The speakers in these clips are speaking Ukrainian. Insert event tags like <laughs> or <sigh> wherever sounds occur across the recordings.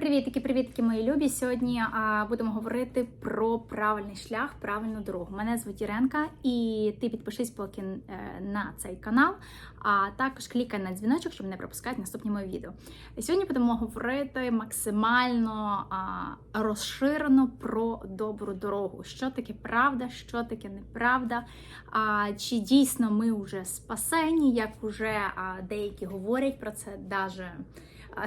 Привітики, привітки, мої любі. Сьогодні а, будемо говорити про правильний шлях, правильну дорогу. Мене звуть Іренка, і ти підпишись поки е, на цей канал, а також клікай на дзвіночок, щоб не пропускати наступні мої відео. Сьогодні будемо говорити максимально а, розширено про добру дорогу. Що таке правда, що таке неправда, а, чи дійсно ми вже спасені, як уже а, деякі говорять про це, а,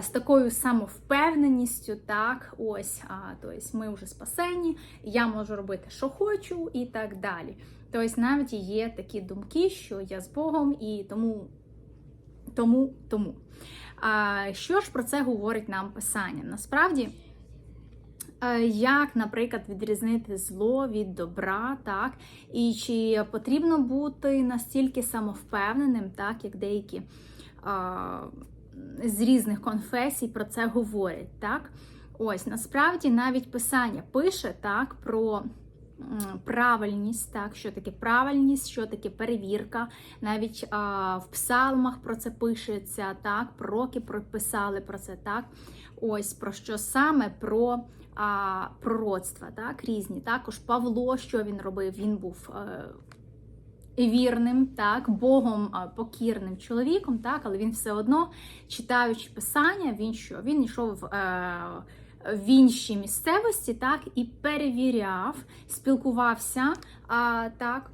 з такою самовпевненістю, так, ось, а, тобто ми вже спасені, я можу робити, що хочу, і так далі. Тобто навіть є такі думки, що я з Богом і тому, тому, тому. А, Що ж про це говорить нам Писання? Насправді. е, Як, наприклад, відрізнити зло від добра, так і чи потрібно бути настільки самовпевненим, так як деякі з різних конфесій про це говорять. Так? Ось насправді навіть писання пише так про правильність, так, що таке правильність, що таке перевірка. Навіть а, в псалмах про це пишеться, так, пророки прописали про це так. Ось про що саме про а, пророцтва, так, різні. Також Павло, що він робив, він був. Вірним, так, Богом покірним чоловіком, так, але він все одно, читаючи писання, він що? Він йшов е, в іншій місцевості, так, і перевіряв, спілкувався, а, так,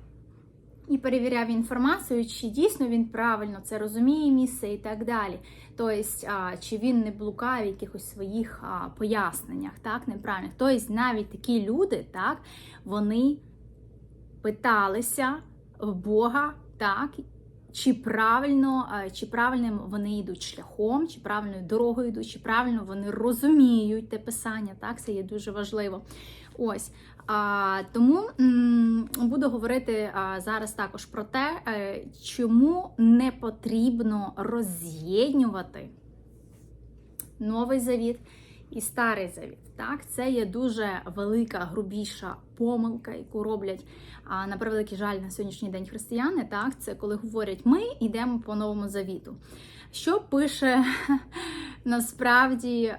і перевіряв інформацію, чи дійсно він правильно це розуміє місце і так далі. Тобто, чи він не блукає в якихось своїх а, поясненнях, так, неправильних. Тобто, навіть такі люди, так, вони питалися в Бога, так, чи правильно, е, чи правильним вони йдуть шляхом, чи правильною дорогою йдуть, чи правильно вони розуміють те писання. Так, це є дуже важливо. Ось. А, Тому м, буду говорити а, зараз також про те, е, чому не потрібно роз'єднувати новий завіт і старий завіт. Так, це є дуже велика, грубіша помилка, яку роблять на превеликий жаль на сьогоднішній день християни. Так, це коли говорять, ми йдемо по новому завіту. Що пише <laughs> насправді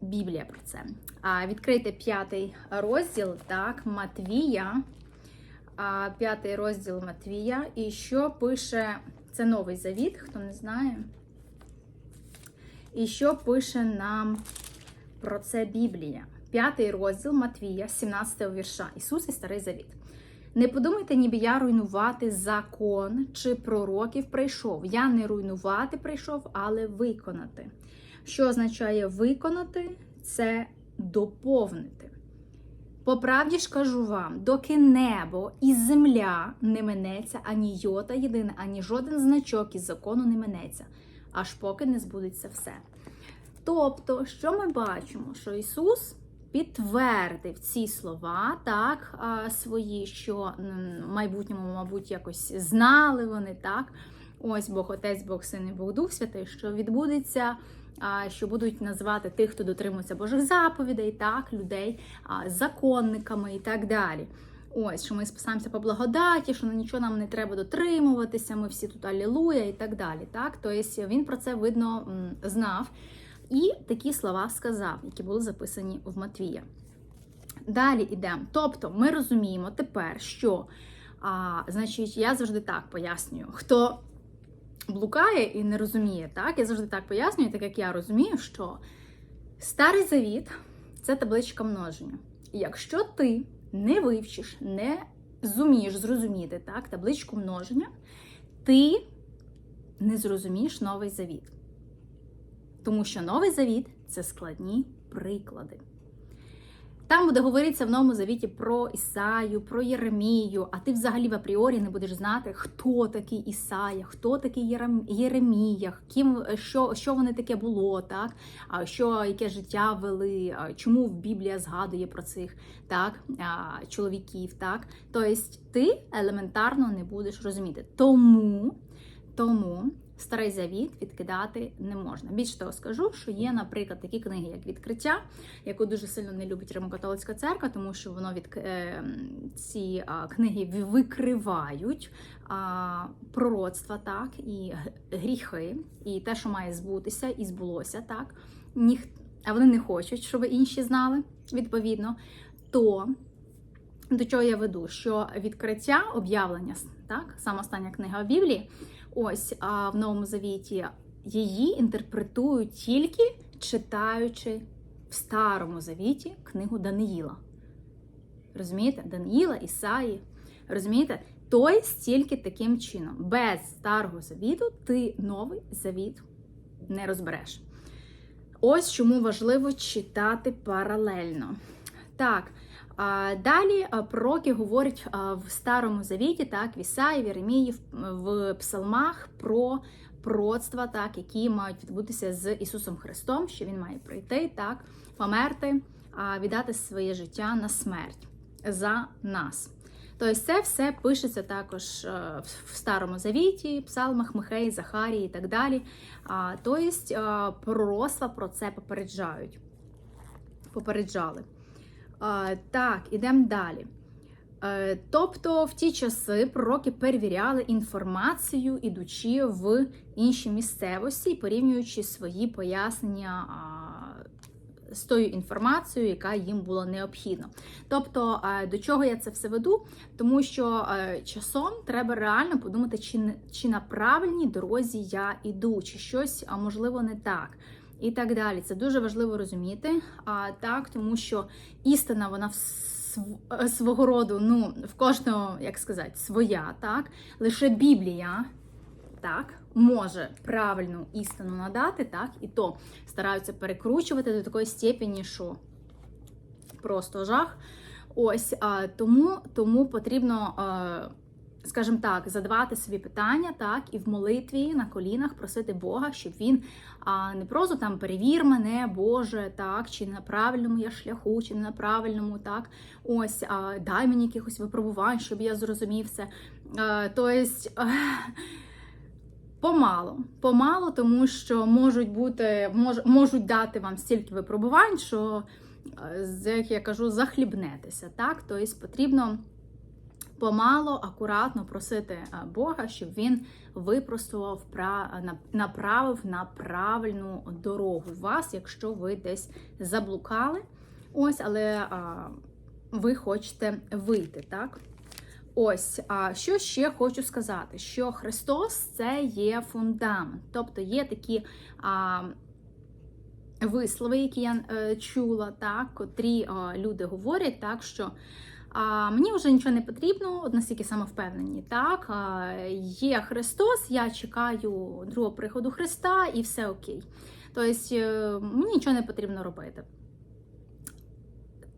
Біблія про це? А, Відкрийте п'ятий розділ, так, Матвія, п'ятий розділ Матвія. І що пише це новий завіт, хто не знає. І що пише нам про це Біблія? П'ятий розділ Матвія, 17 вірша. Ісус і Старий Завіт. Не подумайте, ніби я руйнувати закон чи пророків прийшов. Я не руйнувати прийшов, але виконати. Що означає виконати? Це доповнити. По правді ж кажу вам, доки небо і земля не минеться, ані йота єдина, ані жоден значок із закону не минеться, аж поки не збудеться все. Тобто, що ми бачимо? Що Ісус підтвердив ці слова, так, свої, що в майбутньому, мабуть, якось знали вони, так. Ось Бог Отець, Бог Син і Бог Дух Святий, що відбудеться, що будуть називати тих, хто дотримується Божих заповідей, так, людей законниками і так далі. Ось, що ми спасаємося по благодаті, що на нічого нам не треба дотримуватися, ми всі тут алілуя і так далі. Так? Тобто він про це видно знав. І такі слова сказав, які були записані в Матвія. Далі йдемо. Тобто, ми розуміємо тепер, що, а, значить, я завжди так пояснюю, хто блукає і не розуміє, так? Я завжди так пояснюю, так як я розумію, що старий завіт це табличка множення. І якщо ти не вивчиш, не зумієш зрозуміти так, табличку множення, ти не зрозумієш новий завіт. Тому що новий завіт це складні приклади. Там буде говоритися в новому завіті про Ісаю, про Єремію, а ти взагалі в апріорі не будеш знати, хто такий Ісая, хто такий Єремія, ким, що, що вони таке було, так? а що, яке життя вели, чому Біблія згадує про цих так, чоловіків. Так? Тобто ти елементарно не будеш розуміти. Тому, тому Старий завіт відкидати не можна. Більше того скажу, що є, наприклад, такі книги, як відкриття, яку дуже сильно не любить Римокатолицька церква, тому що воно від е, ці книги викривають пророцтва, так, і гріхи, і те, що має збутися, і збулося, так. А вони не хочуть, щоб інші знали, відповідно, то до чого я веду? Що відкриття об'явлення, так, сама остання книга в Біблії, ось а в Новому Завіті, її інтерпретують тільки читаючи в Старому Завіті книгу Даниїла. Розумієте? Даниїла, Ісаї. Розумієте? Той стільки таким чином. Без старого завіту ти новий завіт не розбереш. Ось чому важливо читати паралельно. Так, далі пророки говорять в Старому Завіті, так, в Ісаї, в Єремії, в, псалмах про пророцтва, так, які мають відбутися з Ісусом Христом, що Він має прийти, так, померти, віддати своє життя на смерть за нас. Тобто це все пишеться також е, в Старому Завіті, Псалмах, Михеї, Захарії і так далі. Тобто е, пророцтва про це попереджають. Попереджали. Так, ідемо далі. Е, Тобто в ті часи пророки перевіряли інформацію, ідучи в інші місцевості, порівнюючи свої пояснення з тою інформацією, яка їм була необхідна. Тобто, е, до чого я це все веду? Тому що е, часом треба реально подумати, чи, чи на правильній дорозі я іду, чи щось, а можливо, не так. І так далі. Це дуже важливо розуміти. А так, тому що істина, вона в е, свого роду, ну, в кожного, як сказати, своя, так. Лише Біблія так, може правильну істину надати, так, і то стараються перекручувати до такої степені, що просто жах. Ось тому, тому потрібно, е, скажімо так, задавати собі питання, так, і в молитві на колінах просити Бога, щоб він а, не просто там перевір мене, Боже, так, чи на правильному я шляху, чи не на правильному, так. Ось, а, дай мені якихось випробувань, щоб я зрозумів це. Тобто, Помало, помало, тому що можуть бути, мож, можуть дати вам стільки випробувань, що, як я кажу, захлібнетеся. Так? Тобто потрібно помало, акуратно просити е, Бога, щоб він випростував, направив на правильну дорогу вас, якщо ви десь заблукали. Ось, але а, ви хочете вийти, так? Ось, а що ще хочу сказати: що Христос це є фундамент. Тобто є такі а, вислови, які я е, чула, так, котрі а, люди говорять, так, що а, мені вже нічого не потрібно, от настільки самовпевнені. Так, а, є Христос, я чекаю другого приходу Христа і все окей. Тобто е, мені нічого не потрібно робити.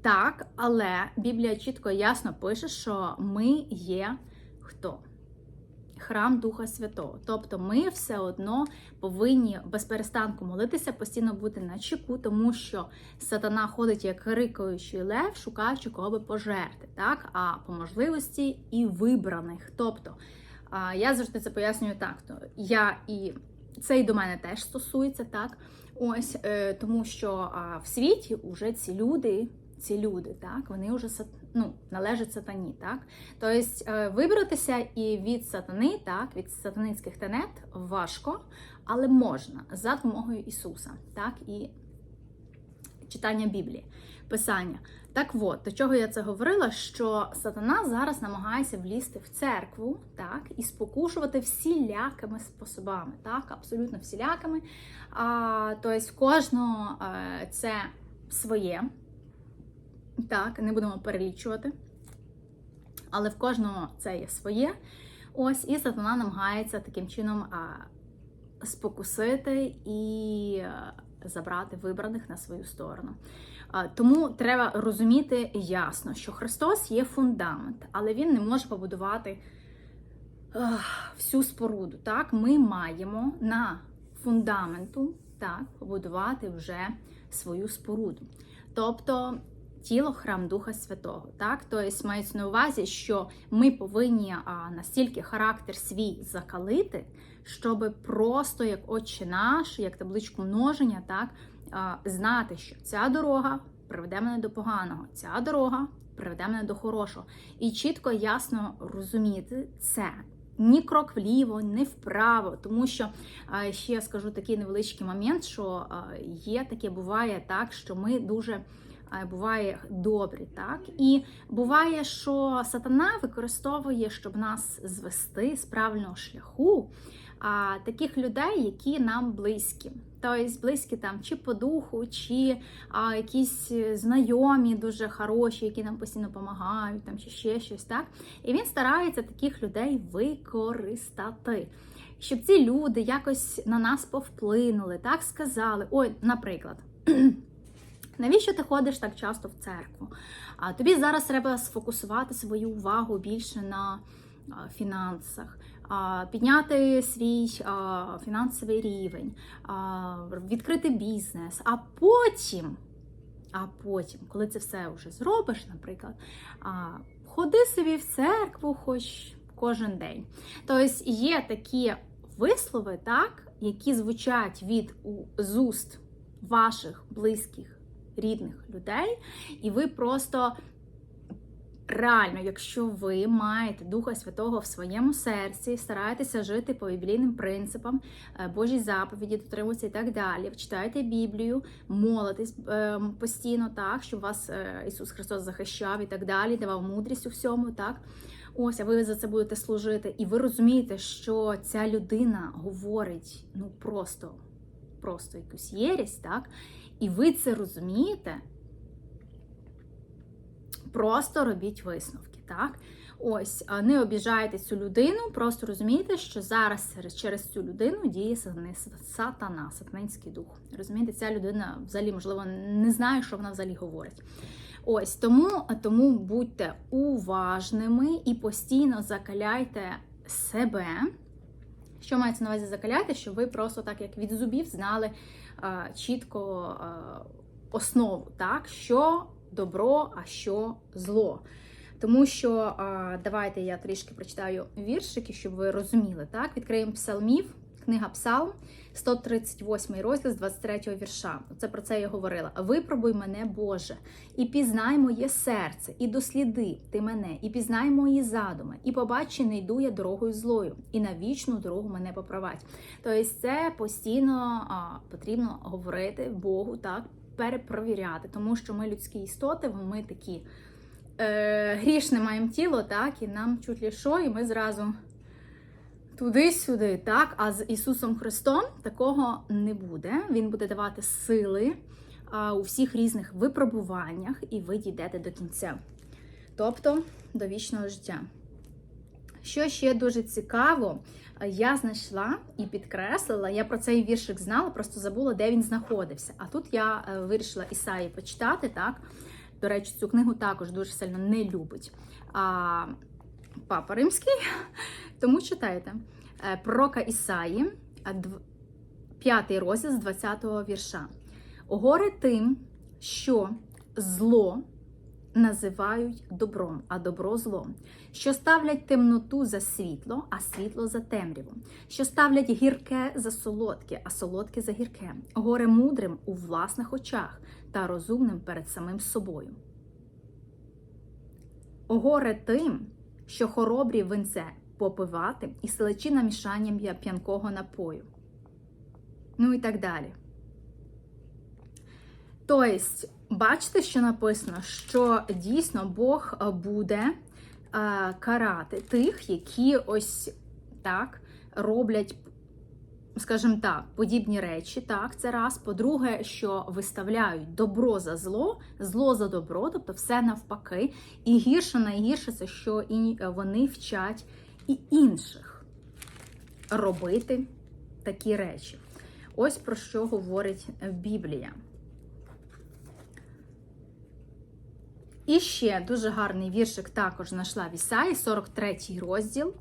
Так, але Біблія чітко і ясно пише, що ми є хто? Храм Духа Святого. Тобто ми все одно повинні без перестанку молитися, постійно бути на чеку, тому що сатана ходить як рикаючий лев, шукаючи кого би пожерти, так? А по можливості і вибраних. Тобто я завжди це пояснюю так. То я і це і до мене теж стосується, так? Ось е, тому що в світі вже ці люди ці люди, так, вони вже ну, належать сатані, так. Тобто е, вибратися і від сатани, так, від сатанинських тенет важко, але можна за допомогою Ісуса, так, і читання Біблії, Писання. Так от, до чого я це говорила, що сатана зараз намагається влізти в церкву, так, і спокушувати всілякими способами, так, абсолютно всілякими. А, тобто в кожного е, це своє. Так, не будемо перелічувати. Але в кожного це є своє. Ось, і сатана намагається таким чином а, спокусити і а, забрати вибраних на свою сторону. А, тому треба розуміти ясно, що Христос є фундамент, але Він не може побудувати ах, всю споруду. Так, ми маємо на фундаменту так, побудувати вже свою споруду. Тобто тіло храм Духа Святого. Так? Тобто мається на увазі, що ми повинні настільки характер свій закалити, щоб просто як Отче наш, як табличку множення, так, знати, що ця дорога приведе мене до поганого, ця дорога приведе мене до хорошого. І чітко ясно розуміти це. ні крок вліво, ні вправо. Тому що ще скажу такий невеличкий момент, що є таке, буває так, що ми дуже. Буває добрі, так і буває, що сатана використовує, щоб нас звести з правильного шляху, а таких людей, які нам близькі. Тобто близькі там чи по духу, чи а, якісь знайомі дуже хороші, які нам постійно допомагають, там чи ще щось, так. І він старається таких людей використати. Щоб ці люди якось на нас повплинули, так сказали. Ой, наприклад, <clears throat> навіщо ти ходиш так часто в церкву? А тобі зараз треба сфокусувати свою увагу більше на фінансах, підняти свій фінансовий рівень, відкрити бізнес, а потім. А потім, коли це все вже зробиш, наприклад, ходи собі в церкву хоч кожен день. Тобто є такі вислови, так, які звучать від з уст ваших близьких, рідних людей, і ви просто. Реально, якщо ви маєте Духа Святого в своєму серці, стараєтеся жити по біблійним принципам, е, Божі заповіді, дотримуйтеся і так далі. Читайте Біблію, молитесь е, постійно так, щоб вас е, Ісус Христос захищав і так далі, давав мудрість у всьому, так. Ось, а ви за це будете служити. І ви розумієте, що ця людина говорить ну просто, просто якусь єрість, так? І ви це розумієте. Просто робіть висновки, так? Ось, не обіжайте цю людину, просто розумійте, що зараз через- цю людину діє сатана, сатанинський дух. Розумієте, ця людина взагалі, можливо, не знає, що вона взагалі говорить. Ось тому, тому будьте уважними і постійно закаляйте себе. Що мається на увазі закаляти, щоб ви просто так, як від зубів, знали а, чітко а, основу, так, що добро, а що зло. Тому що а, давайте я трішки прочитаю віршики, щоб ви розуміли. Так, відкриємо псалмів, книга Псалм, 138 розділ з 23 вірша. Це про це я говорила. Випробуй мене, Боже, і пізнай моє серце, і досліди ти мене, і пізнай мої задуми, і побач, чи не йду я дорогою злою, і на вічну дорогу мене поправать. Тобто, це постійно а, потрібно говорити Богу, так, перепровіряти, тому що ми людські істоти, ми такі е, грішне маємо тіло, так, і нам чуть ли що, і ми зразу туди-сюди, так. А з Ісусом Христом такого не буде. Він буде давати сили у всіх різних випробуваннях, і ви дійдете до кінця, тобто до вічного життя. Що ще дуже цікаво, я знайшла і підкреслила, я про цей віршик знала, просто забула, де він знаходився. А тут я е, вирішила Ісаї почитати, так. До речі, цю книгу також дуже сильно не любить а, Папа Римський, тому читайте. Е, Пророка Ісаї, 5 розділ з 20 вірша. Горе тим, що зло називають добром, а добро злом, що ставлять темноту за світло, а світло за темряву, що ставлять гірке за солодке, а солодке за гірке, горе мудрим у власних очах та розумним перед самим собою. Горе тим, що хоробрі винце попивати і селечі намішанням п'янкого напою. Ну і так далі. Тобто, бачите, що написано, що дійсно Бог е, буде е, карати тих, які ось так роблять, скажімо так, подібні речі. Так, це раз. По-друге, що виставляють добро за зло, зло за добро, тобто все навпаки. І гірше найгірше це що і вони вчать і інших робити такі речі. Ось про що говорить Біблія. І ще дуже гарний віршик також знайшла в Ісаї, 43 розділ,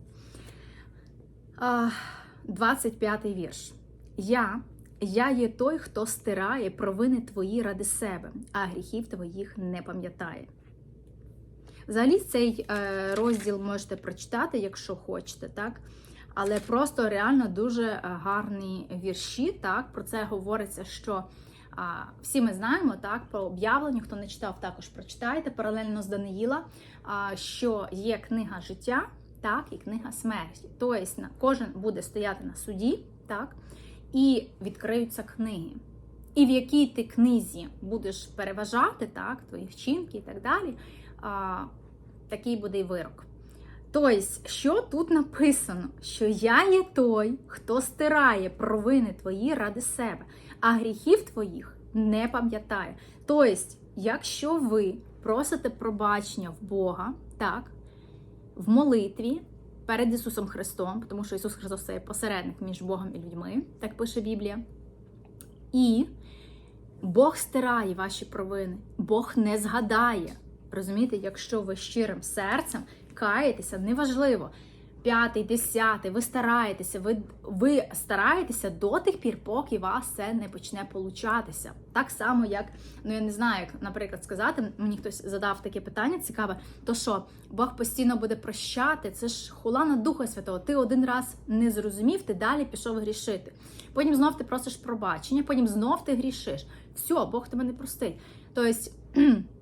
25 вірш. Я, я є той, хто стирає провини твої ради себе, а гріхів твоїх не пам'ятає. Взагалі, цей е, розділ можете прочитати, якщо хочете, так? Але просто реально дуже гарні вірші. Так, про це говориться, що всі ми знаємо так про об'явлення. Хто не читав, також прочитайте паралельно з Даниїла, що є книга життя, так і книга смерті. Тобто кожен буде стояти на суді, так, і відкриються книги. І в якій ти книзі будеш переважати так, твої вчинки і так далі, такий буде й вирок. Тобто, що тут написано? Що я є той, хто стирає провини твої ради себе, а гріхів твоїх не пам'ятає. Тобто, якщо ви просите пробачення в Бога, так, в молитві перед Ісусом Христом, тому що Ісус Христос це є посередник між Богом і людьми, так пише Біблія. І Бог стирає ваші провини, Бог не згадає. Розумієте, якщо ви щирим серцем каєтеся, неважливо. П'ятий, десятий, ви стараєтеся, ви, ви стараєтеся до тих пір, поки вас це не почне получатися. Так само, як, ну я не знаю, як, наприклад, сказати, мені хтось задав таке питання цікаве, то що Бог постійно буде прощати, це ж хула на Духа Святого. Ти один раз не зрозумів, ти далі пішов грішити. Потім знов ти просиш пробачення, потім знов ти грішиш. Все, Бог тебе не простить. Тобто. <clears throat>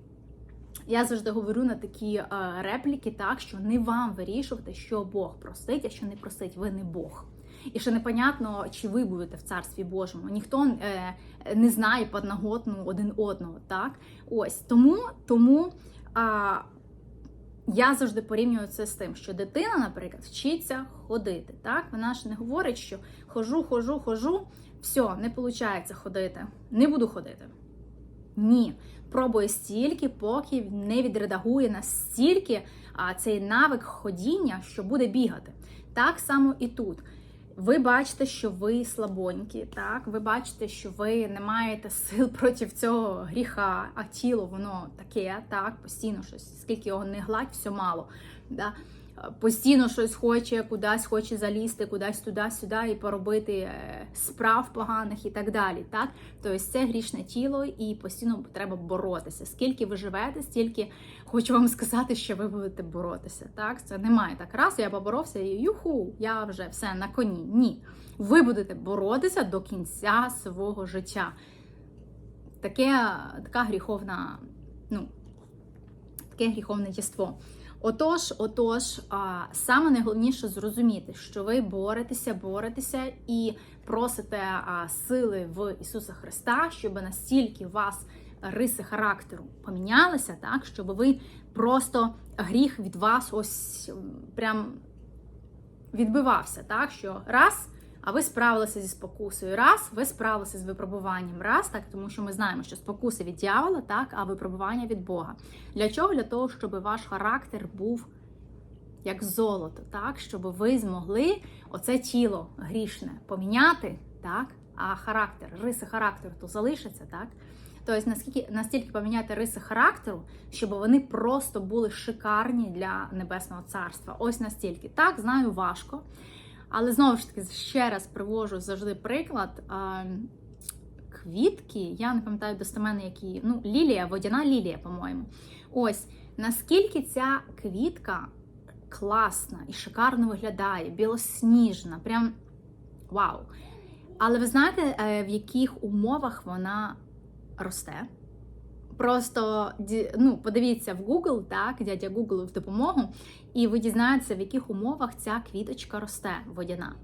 Я завжди говорю на такі е, репліки, так що не вам вирішувати, що Бог простить, а що не простить, ви не Бог. І ще непонятно, чи ви будете в царстві Божому. Ніхто е, не знає подноготну один одного. Так, ось тому, тому а, я завжди порівнюю це з тим, що дитина, наприклад, вчиться ходити. Так, вона ж не говорить, що хожу, хожу, хожу, все, не виходить ходити, не буду ходити. Ні, пробує стільки, поки не відредагує настільки цей навик ходіння, що буде бігати. Так само і тут. Ви бачите, що ви слабонькі, так? Ви бачите, що ви не маєте сил <laughs> проти цього гріха, а тіло воно таке, так, постійно щось, скільки його не гладь, все мало. Да? Постійно щось хоче, кудись хоче залізти, кудись туди-сюди і поробити е, справ поганих і так далі. Так? Тобто це грішне тіло і постійно треба боротися. Скільки ви живете, стільки хочу вам сказати, що ви будете боротися. Так? Це немає так раз, я поборовся і юху, я вже все на коні. Ні. Ви будете боротися до кінця свого життя. Таке, така гріховна, ну, таке гріховне єство. Отож, отож, саме найголовніше зрозуміти, що ви боретеся, боретеся і просите сили в Ісуса Христа, щоб настільки вас риси характеру помінялися, так, щоб ви просто гріх від вас ось прям відбивався, так, що раз. А ви справилися зі спокусою. Раз, ви справилися з випробуванням. Раз, так, тому що ми знаємо, що спокуси від дьявола, так, а випробування від Бога. Для чого? Для того, щоб ваш характер був як золото, так, щоб ви змогли оце тіло грішне поміняти, так, а характер, риси характеру то залишаться, так. Тобто, наскільки настільки поміняти риси характеру, щоб вони просто були шикарні для небесного царства. Ось настільки. Так, знаю, важко. Але знову ж таки, ще раз привожу завжди приклад. Квітки, я не пам'ятаю достеменно, які. Ну, лілія, водяна лілія, по-моєму. Ось наскільки ця квітка класна і шикарно виглядає, білосніжна, прям вау. Але ви знаєте, е, в яких умовах вона росте? Просто ну, подивіться в Google, так, дядя Google в допомогу, і ви дізнаєтеся, в яких умовах ця квіточка росте водяна.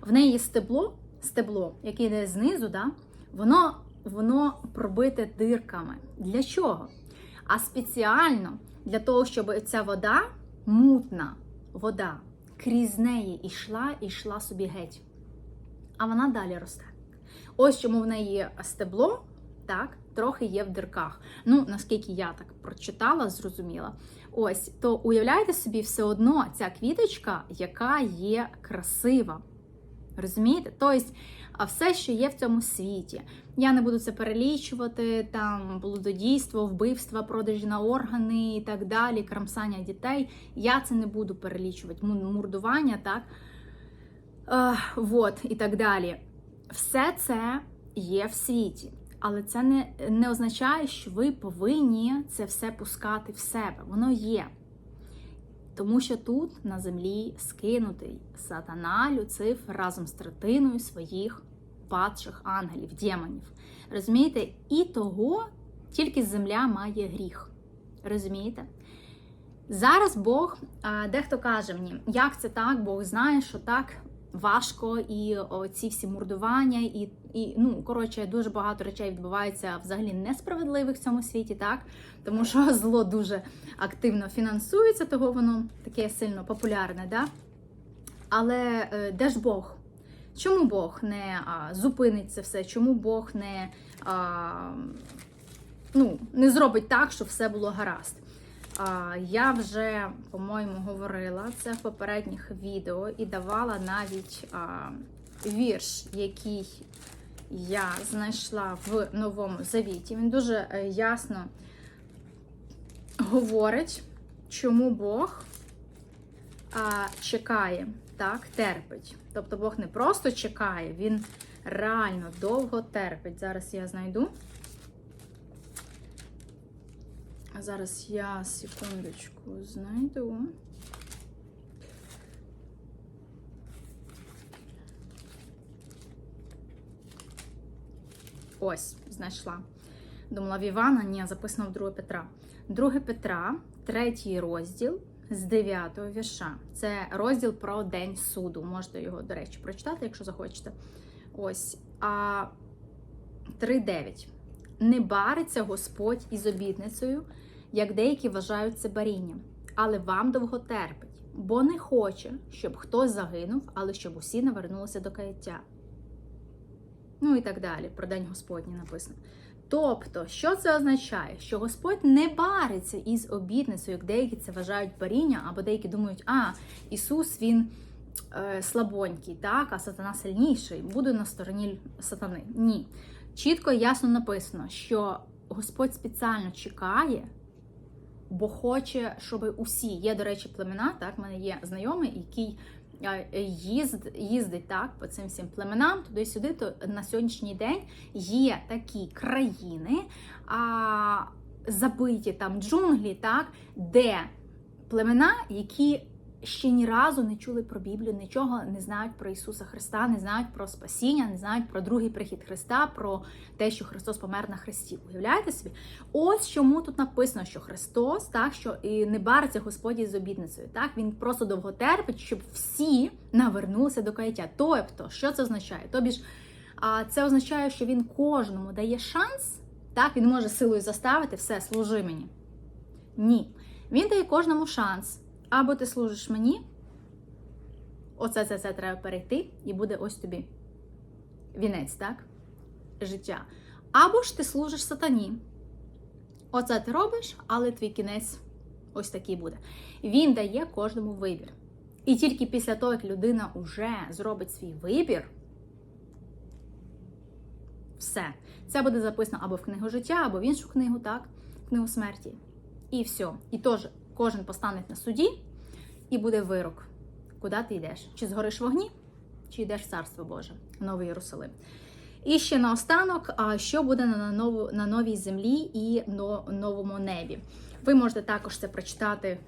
В неї стебло, стебло, яке йде знизу, да, воно воно пробите дирками. Для чого? А спеціально для того, щоб ця вода, мутна вода, крізь неї йшла і йшла собі геть. А вона далі росте. Ось чому в неї стебло, так, трохи є в дирках. Ну, наскільки я так прочитала, зрозуміла. Ось, то уявляєте собі, все одно ця квіточка, яка є красива. Розумієте? Тобто, все, що є в цьому світі. Я не буду це перелічувати, там блудодійство, вбивства, продажі на органи і так далі, крамсання дітей. Я це не буду перелічувати, мурдування, так? Е, вот, і так далі. Все це є в світі. Але це не, не означає, що ви повинні це все пускати в себе. Воно є. Тому що тут на землі скинутий сатана Люцифер разом з третиною своїх падших ангелів, демонів. Розумієте? І того тільки земля має гріх. Розумієте? Зараз Бог, дехто каже мені, як це так, Бог знає, що так важко, і ці всі мордування, і, і ну коротше, дуже багато речей відбувається взагалі несправедливих в цьому світі, так тому що <laughs> зло дуже активно фінансується, того воно таке сильно популярне. Да? Але е, де ж Бог? Чому Бог не а, зупинить це все? Чому Бог не, а, ну, не зробить так, щоб все було гаразд? А, я вже, по-моєму, говорила це в попередніх відео і давала навіть а, вірш, який я знайшла в Новому Завіті. Він дуже е, ясно говорить, чому Бог чекає, так, терпить. Тобто Бог не просто чекає, він реально довго терпить. Зараз я знайду. А зараз я секундочку знайду. Ось, знайшла. Думала, в Івана, ні, записано в 2 Петра. 2 Петра, третій розділ з 9 вірша. Це розділ про День суду. Можете його, до речі, прочитати, якщо захочете. Ось. А 3.9. Не бариться Господь із обітницею, як деякі вважають це барінням, але вам довго терпить, бо не хоче, щоб хтось загинув, але щоб усі навернулися до каяття. Ну і так далі. Про День Господній написано. Тобто, що це означає? Що Господь не бариться із обітницею, як деякі це вважають баріння, або деякі думають, а Ісус Він е, слабонький, так, а сатана сильніший, буде на стороні сатани. Ні. Чітко і ясно написано, що Господь спеціально чекає, бо хоче, щоб усі є, до речі, племена. Так, в мене є знайомий, який їзд, їздить так по цим всім племенам туди-сюди, то на сьогоднішній день є такі країни, а, забиті там джунглі, так, де племена, які ще ні разу не чули про Біблію, нічого не знають про Ісуса Христа, не знають про спасіння, не знають про другий прихід Христа, про те, що Христос помер на Христі. Уявляєте собі? Ось чому тут написано, що Христос, так що і не бариться Господі з обідницею. Так він просто довго терпить, щоб всі навернулися до каяття. Тобто, що це означає? Тобі ж це означає, що він кожному дає шанс. Так, він може силою заставити все, служи мені. Ні. Він дає кожному шанс. Або ти служиш мені, оце це це треба перейти, і буде ось тобі вінець, так? Життя. Або ж ти служиш сатані. Оце ти робиш, але твій кінець ось такий буде. Він дає кожному вибір. І тільки після того, як людина вже зробить свій вибір, все. Це буде записано або в книгу життя, або в іншу книгу, так, книгу смерті. І все. І теж кожен постане на суді, і буде вирок, куди ти йдеш? Чи згориш в вогні, чи йдеш в Царство Боже, Новий Єрусалим. І ще наостанок, що буде на нову, на новій землі і новому небі. Ви можете також це прочитати.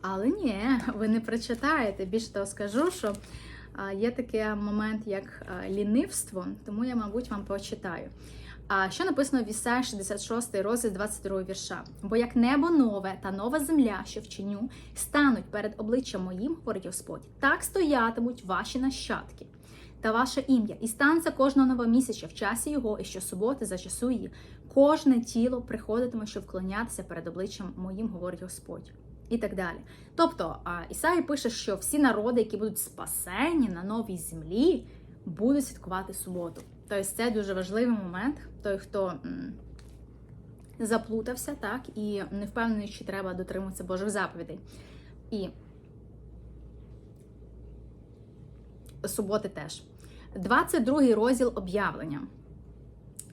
Але ні, ви не прочитаєте. Більше того скажу, що є такий момент, як лінивство, тому я, мабуть, вам почитаю. А що написано в Ісаї 66 розділ 22 вірша? Бо як небо нове та нова земля, що вчиню, стануть перед обличчям моїм, говорить Господь, так стоятимуть ваші нащадки та ваше ім'я, і станеться кожного новомісяча в часі його, і щосуботи за часу її. Кожне тіло приходитиме, щоб вклонятися перед обличчям моїм, говорить Господь. І так далі. Тобто Ісаї пише, що всі народи, які будуть спасені на новій землі, будуть святкувати суботу. Тобто це дуже важливий момент. Той, хто заплутався, так, і не впевнений, чи треба дотримуватися Божих заповідей. І суботи теж. 22 розділ об'явлення.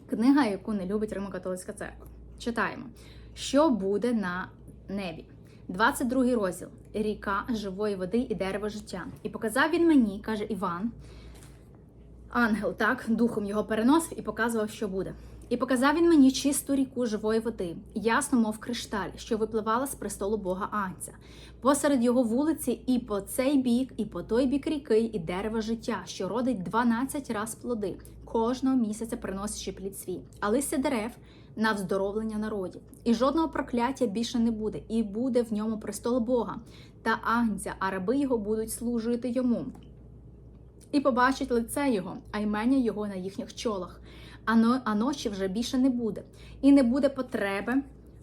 Книга, яку не любить Римо-католицька церква. Читаємо, що буде на небі. 22 розділ ріка живої води і дерево життя. І показав він мені, каже Іван. Ангел так духом його переносив і показував, що буде. І показав він мені чисту ріку живої води, ясно, мов кришталь, що випливала з престолу Бога Анця. Посеред його вулиці, і по цей бік, і по той бік ріки, і дерево життя, що родить 12 раз плоди, кожного місяця приносячи плід свій, а листя дерев на вздоровлення народів. І жодного прокляття більше не буде, і буде в ньому престол Бога та агнця, а раби його будуть служити йому. І побачать лице його, а ймення його на їхніх чолах. А, но, а ночі вже більше не буде, і не буде потреби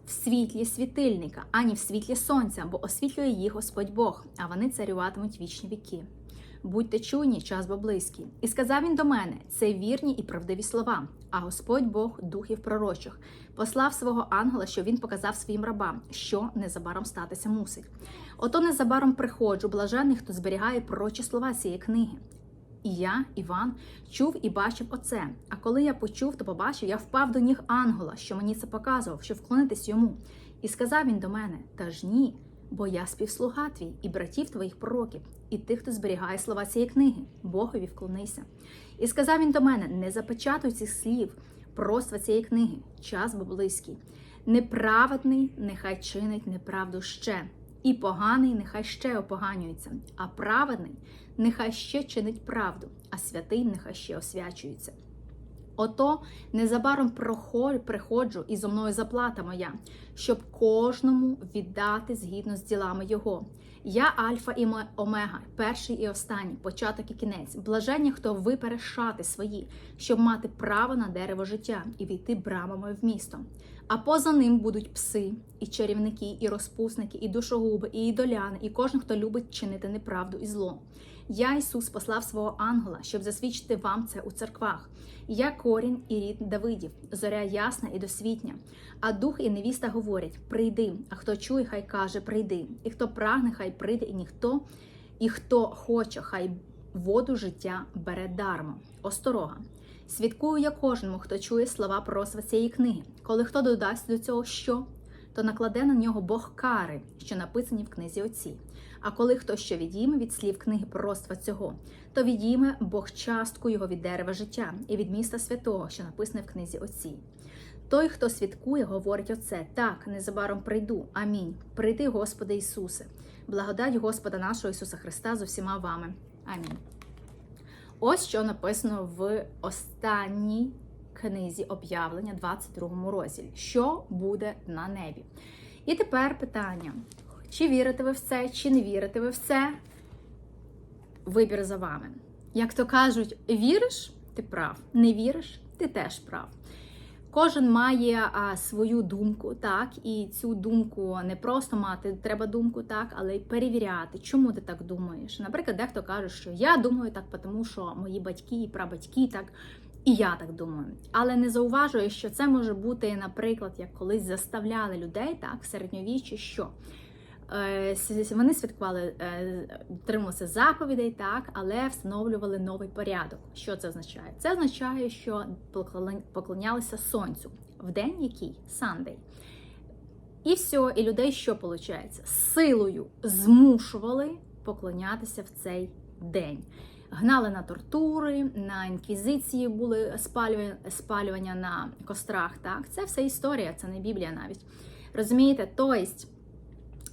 в світлі світильника, ані в світлі сонця, бо освітлює їх Господь Бог, а вони царюватимуть вічні віки. Будьте чуйні, час бо близький. І сказав він до мене: це вірні і правдиві слова. А Господь Бог духів пророчих послав свого ангела, щоб він показав своїм рабам, що незабаром статися мусить. Ото незабаром приходжу, блажений, хто зберігає пророчі слова цієї книги. І я, Іван, чув і бачив оце. А коли я почув, то побачив, я впав до ніг ангела, що мені це показував, щоб вклонитись йому. І сказав він до мене: Та ж ні, бо я співслуга твій і братів твоїх пророків, і тих, хто зберігає слова цієї книги, Богові вклонися. І сказав він до мене: Не запечатуй цих слів, пророцтва цієї книги, час бо близький. Неправедний нехай чинить неправду ще, і поганий нехай ще опоганюється, а праведний нехай ще чинить правду, а святий нехай ще освячується. Ото незабаром приходжу, і зо мною заплата моя, щоб кожному віддати згідно з ділами його. Я Альфа і Ме- Омега, перший і останній, початок і кінець. Блаження, хто випере шати свої, щоб мати право на дерево життя і війти брамами в місто. А поза ним будуть пси, і чарівники, і розпусники, і душогуби, і ідоляни, і кожен, хто любить чинити неправду і зло. Я, Ісус, послав свого ангела, щоб засвідчити вам це у церквах. Я корінь і рід Давидів, зоря ясна і досвітня. А дух і невіста говорять: прийди. А хто чує, хай каже, прийди. І хто прагне, хай прийде, і ніхто, і хто хоче, хай воду життя бере дармо. Осторога. Свідкую я кожному, хто чує слова пророцтва цієї книги. Коли хто додасть до цього що, то накладе на нього Бог кари, що написані в книзі оцій. А коли хто що відійме від слів книги пророцтва цього, то відійме Бог частку його від дерева життя і від міста святого, що написане в книзі оцій. Той, хто свідкує, говорить оце: так, незабаром прийду. Амінь. Прийди, Господи Ісусе, благодать Господа нашого Ісуса Христа з усіма вами. Амінь. Ось що написано в останній книзі об'явлення, 22 розділі. Що буде на небі? І тепер питання: чи вірите ви в це, чи не вірите ви в це? Вибір за вами. Як то кажуть, віриш, ти прав, не віриш, ти теж прав. Кожен має а, свою думку, так, і цю думку не просто мати, треба думку, так, але й перевіряти, чому ти так думаєш. Наприклад, дехто каже, що я думаю так, тому що мої батьки і прабатьки так, і я так думаю. Але не зауважую, що це може бути, наприклад, як колись заставляли людей, так, в середньовіччі, що е, вони святкували, е, дотримувалися заповідей, так, але встановлювали новий порядок. Що це означає? Це означає, що поклонялися сонцю в день який Сандей. І все, і людей що виходить? Силою змушували поклонятися в цей день. Гнали на тортури, на інквізиції були спалювання, на кострах. Так, це все історія, це не Біблія навіть. Розумієте? Тобто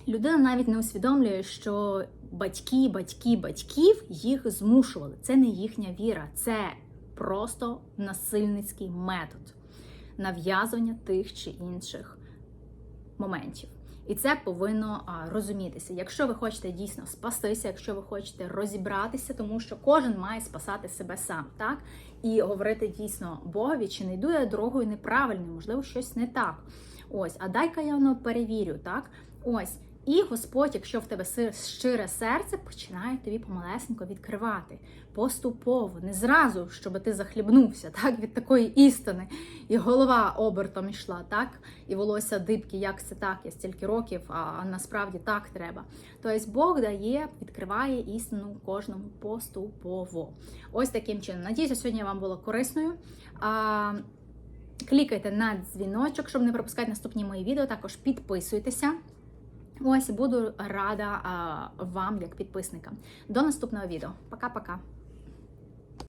людина навіть не усвідомлює, що батьки, батьки, батьків їх змушували. Це не їхня віра, це просто насильницький метод нав'язування тих чи інших моментів. І це повинно розумітися. Якщо ви хочете дійсно спастися, якщо ви хочете розібратися, тому що кожен має спасати себе сам, так і говорити дійсно Богові, чи не йду я дорогою неправильною, можливо, щось не так. Ось, а дай-ка я воно перевірю, так? Ось. І Господь, якщо в тебе щире серце, починає тобі помалесенько відкривати поступово, не зразу, щоб ти захлібнувся так, від такої істини, і голова обертом йшла, так, і волосся дибки, як це так, я стільки років, а насправді так треба. Тобто Бог дає, відкриває істину кожному поступово. Ось таким чином. Надіюся, сьогодні вам було корисною. Клікайте на дзвіночок, щоб не пропускати наступні мої відео. Також підписуйтеся. Ось буду рада а, вам як підписникам. До наступного відео. Пока-пока.